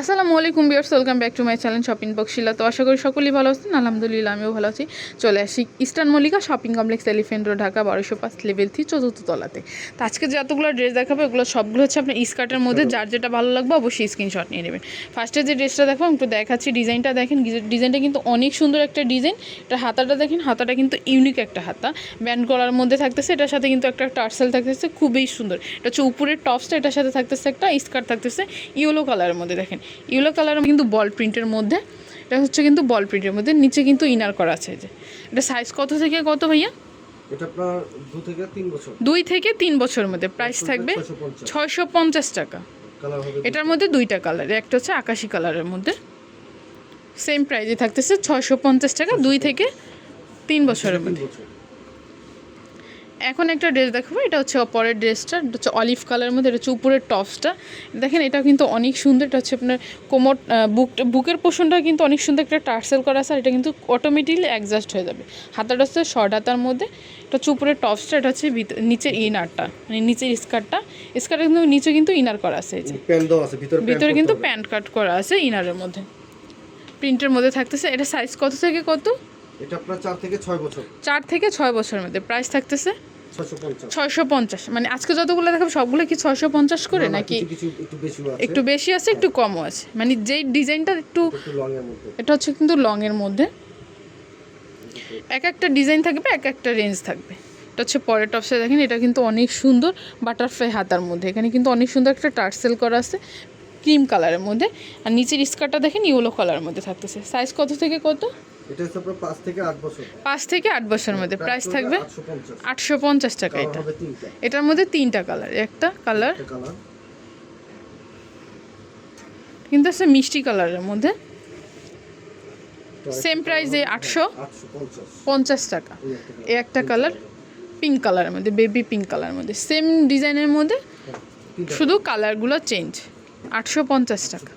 আসসালামু আলাইকুম viewers welcome back to my channel shopping বক্সিলা তো আশা করি সকলেই ভালো আছেন আলহামদুলিল্লাহ আমিও ভালো আছি। চলে আসি Eastern Mallika shopping complex Elephant road Dhaka বারোশো পাঁচ লেভেল থ্রি চতুর্থ তলাতে। তো আজকে যতগুলো ড্রেস দেখাবো এগুলো সবগুলো হচ্ছে আপনার স্কার্টের মধ্যে। যার যেটা ভালো লাগবে অবশ্যই স্ক্রিনশট নিয়ে নেবেন। ফার্স্টে যে ড্রেসটা দেখো একটু দেখাচ্ছি ডিজাইনটা। দেখেন ডিজাইনটা কিন্তু অনেক সুন্দর একটা ডিজাইন। এটা হাতাটা দেখেন হাতাটা কিন্তু ইউনিক একটা হাতা। ব্যান্ড গলার মধ্যে থাকতেছে এটার সাথে কিন্তু একটা টার্সেল থাকতেছে খুবই সুন্দর। এটা হচ্ছে উপরের টপসটা এটার সাথে থাকতেছে একটা স্কার্ট থাকতেছে ইয়েলো কালারের মধ্যে। দেখেন ইয়েলো কালার কিন্তু বল প্রিন্টের মধ্যে এটা হচ্ছে কিন্তু বল প্রিন্টের মধ্যে নিচে কিন্তু ইনার করা আছে যে। এটা সাইজ কত থেকে কত ভাইয়া? এটা আপনার দু থেকে তিন বছর। দুই থেকে তিন বছরের মধ্যে প্রাইস থাকবে ছয়শো পঞ্চাশ। টাকা। এটার মধ্যে দুইটা কালার একটা হচ্ছে আকাশি কালারের মধ্যে। সেম প্রাইজে থাকতেছে ছয়শো পঞ্চাশ টাকা দুই থেকে তিন বছরের মধ্যে। এখন একটা ড্রেস দেখাবো এটা হচ্ছে পরের ড্রেসটা এটা হচ্ছে অলিভ কালারের মধ্যে এটা হচ্ছে উপরের টপসটা দেখেন এটা কিন্তু অনেক সুন্দর এটা হচ্ছে আপনার কোমর বুক বুকের পোষণটা কিন্তু অনেক সুন্দর একটা টার্সেল করা আছে আর এটা কিন্তু অটোমেটিকলি অ্যাডজাস্ট হয়ে যাবে। হাতাটা হচ্ছে শর্ট হাতার মধ্যে এটা হচ্ছে উপরের টপসটা এটা হচ্ছে নিচের ইনারটা মানে নিচের স্কার্টটা স্কার্টটা কিন্তু নিচে কিন্তু ইনার করা আছে ভিতরে কিন্তু প্যান্ট কাট করা আছে ইনারের মধ্যে। প্রিন্টের মধ্যে থাকতেছে এটা সাইজ কত থেকে কত? এটা আপনার চার থেকে ছয় বছর। চার থেকে ছয় বছরের মধ্যে প্রাইস থাকতেছে ছয়শো পঞ্চাশ। মানে আজকে যতগুলো দেখাবো সবগুলো কি ছয়শো পঞ্চাশ করে নাকি একটু বেশি আছে একটু কমও আছে। মানে যেই ডিজাইনটা একটু এটা হচ্ছে কিন্তু লং এর মধ্যে। এক একটা ডিজাইন থাকবে এক একটা রেঞ্জ থাকবে। এটা হচ্ছে পরের টপসে দেখেন এটা কিন্তু অনেক সুন্দর বাটারফ্লাই হাতার মধ্যে। এখানে কিন্তু অনেক সুন্দর একটা টার্সেল করা আছে ক্রিম কালারের মধ্যে। আর নিচের স্কার্টটা দেখেন ইয়েলো কালারের মধ্যে থাকতেছে। সাইজ কত থেকে কত? এটা হচ্ছে আপনার পাঁচ থেকে আট বছর। পাঁচ থেকে আট বছরের মধ্যে। প্রাইস থাকবে আটশো পঞ্চাশ। আটশো পঞ্চাশ টাকা এটা। এটার মধ্যে তিনটা কালার একটা কালার কিন্তু আছে মিষ্টি কালারের মধ্যে। সেম প্রাইসে আটশো পঞ্চাশ। টাকা। এই একটা কালার কালার কালারের মধ্যে বেবি পিঙ্ক কালারের মধ্যে। সেম ডিজাইনের মধ্যে হ্যাঁ, শুধু কালারগুলো চেঞ্জ আটশো পঞ্চাশ টাকা।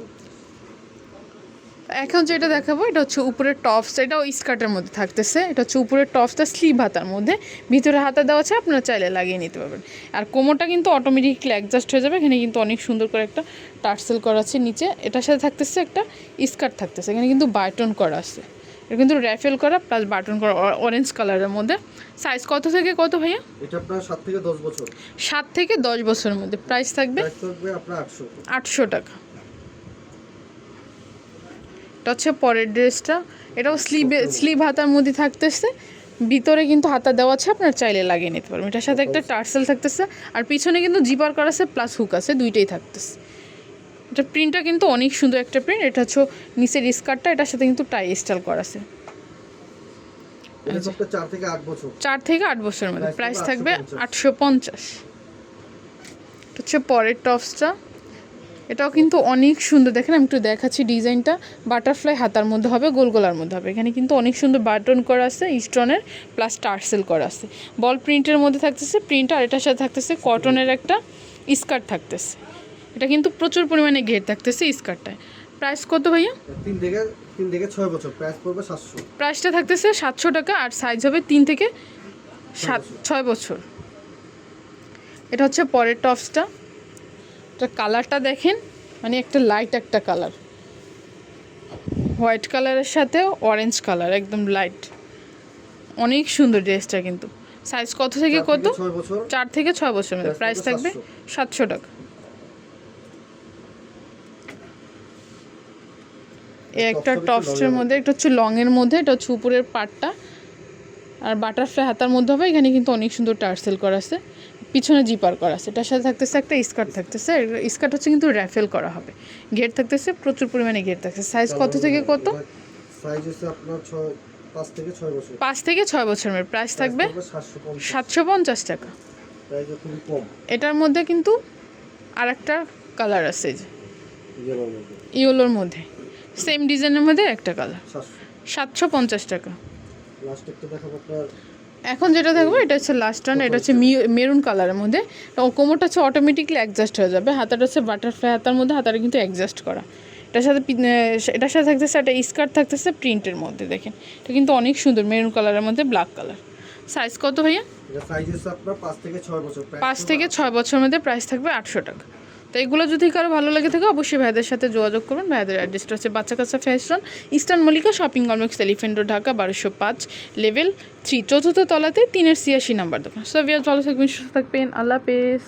এখন যেটা দেখাবো এটা হচ্ছে উপরের টপস এটাও স্কার্টের মধ্যে থাকতেছে এটা হচ্ছে উপরের টপসটা স্লিভ হাতার মধ্যে ভিতরে হাতা দেওয়া আছে আপনারা চাইলে লাগিয়ে নিতে পারবেন। আর কোমরটা কিন্তু অটোমেটিকলি অ্যাডজাস্ট হয়ে যাবে এখানে কিন্তু অনেক সুন্দর করে একটা টার্সেল করা আছে নিচে এটার সাথে থাকতেছে একটা স্কার্ট থাকতেছে এখানে কিন্তু বাটন করা আছে। এটা কিন্তু র্যাফেল করা প্লাস বাটন করা অরেঞ্জ কালারের মধ্যে। সাইজ কত থেকে কত ভাইয়া? এটা আপনার সাত থেকে দশ বছর। সাত থেকে দশ বছরের মধ্যে। প্রাইস থাকবে থাকবে আপনার আটশো। আটশো টাকা। এটা হচ্ছে পরের ড্রেসটা। এটাও স্লিভে স্লিভ হাতার মধ্যে থাকতেছে। ভিতরে কিন্তু হাতা দেওয়া আছে আপনার চাইলে লাগিয়ে নিতে পারবেন। এটার সাথে একটা টার্সেল থাকতেছে। আর পিছনে কিন্তু জিপার করা আছে প্লাস হুক আছে দুইটাই থাকতেছে। এটা প্রিন্টটা কিন্তু অনেক সুন্দর একটা প্রিন্ট। এটা হচ্ছে নিচের স্কার্টটা এটার সাথে কিন্তু টাই স্টাইল করা আছে। চার থেকে আট বছরের মধ্যে। প্রাইস থাকবে আটশো পঞ্চাশ। হচ্ছে পরের টপসটা। এটাও কিন্তু অনেক সুন্দর। দেখেন আমি একটু দেখাচ্ছি ডিজাইনটা। বাটারফ্লাই হাতার মধ্যে হবে গোল গোলার মধ্যে হবে। এখানে কিন্তু অনেক সুন্দর বাটন করা আছে স্টোনের প্লাস টার্সেল করা আছে। বল প্রিন্টের মধ্যে থাকতেছে প্রিন্ট আর এটার সাথে থাকতেছে কটনের একটা স্কার্ট থাকতেছে। এটা কিন্তু প্রচুর পরিমাণে ঘের থাকতেছে স্কার্টটায়। প্রাইস কত ভাইয়া? তিন থেকে তিন থেকে ছয় বছর। প্রাইস পড়বে সাতশো। প্রাইসটা থাকতেছে সাতশো টাকা আর সাইজ হবে তিন থেকে সাত ছয় বছর। এটা হচ্ছে পরের টপসটা। এটা কালারটা দেখেন মানে একটা লাইট একটা কালার হোয়াইট কালারের সাথে অরেঞ্জ কালার একদম লাইট অনেক সুন্দর ড্রেসটা কিন্তু। সাইজ কত থেকে কত? চার থেকে ছয় বছর মধ্যে প্রাইস থাকবে সাতশো। টাকা। এই একটা টপসের মধ্যে একটা হচ্ছে লং এর মধ্যে এটা হচ্ছে উপরের পার্টটা আর বাটারফ্লাই হাতার মধ্যে হবে এখানে কিন্তু অনেক সুন্দর টার্সেল করা আছে। পিছনে জিপার করা আছে। এটার সাথে থাকতেছে একটা স্কার্ট থাকতেছে। স্কার্ট হচ্ছে কিন্তু র্যাফেল করা হবে। ঘের থাকতেছে প্রচুর পরিমাণে ঘের থাকছে সাইজ কত থেকে কত? সাইজ হচ্ছে আপনার পাঁচ থেকে ছয় বছর। বছরের প্রাইস থাকবে সাতশো পঞ্চাশ। টাকা। এটার মধ্যে কিন্তু আর একটা কালার আছে যে। ইয়েলোর মধ্যে। সেম ডিজাইনের মধ্যে একটা কালার সাতশো। পঞ্চাশ টাকা। এখন যেটা দেখব এটা হচ্ছে লাস্ট ওয়ান এটা হচ্ছে মেরুন কালারের মধ্যে। কোমরটা হচ্ছে অটোমেটিকলি অ্যাডজাস্ট হয়ে যাবে। হাতাটা হচ্ছে বাটারফ্লাই হাতার মধ্যে হাতাটা কিন্তু অ্যাডজাস্ট করা। এটার সাথে এটার সাথে থাকতেছে একটা স্কার্ট থাকতেছে প্রিন্টের মধ্যে দেখেন। এটা কিন্তু অনেক সুন্দর মেরুন কালারের মধ্যে ব্ল্যাক কালার সাইজ কত ভাইয়া? পাঁচ থেকে ছয় বছর। পাঁচ থেকে ছয় বছরের মধ্যে প্রাইস থাকবে আটশো টাকা। তো এগুলো যদি কারও ভালো লাগে থাকে, অবশ্যই ভাইদের সাথে যোগাযোগ করুন। ভাইদের অ্যাড্রেসটা হচ্ছে Baccha Kaccha fashion Eastern Mallika shopping complex Elephant Dhaka বারোশো পাঁচ লেভেল থ্রি চতুর্থ তলাতে তিনের ছিয়াশি নাম্বার দোকান। সো ভালো থাকবেন, সুস্থ থাকবেন। আল্লাহ হাফেজ।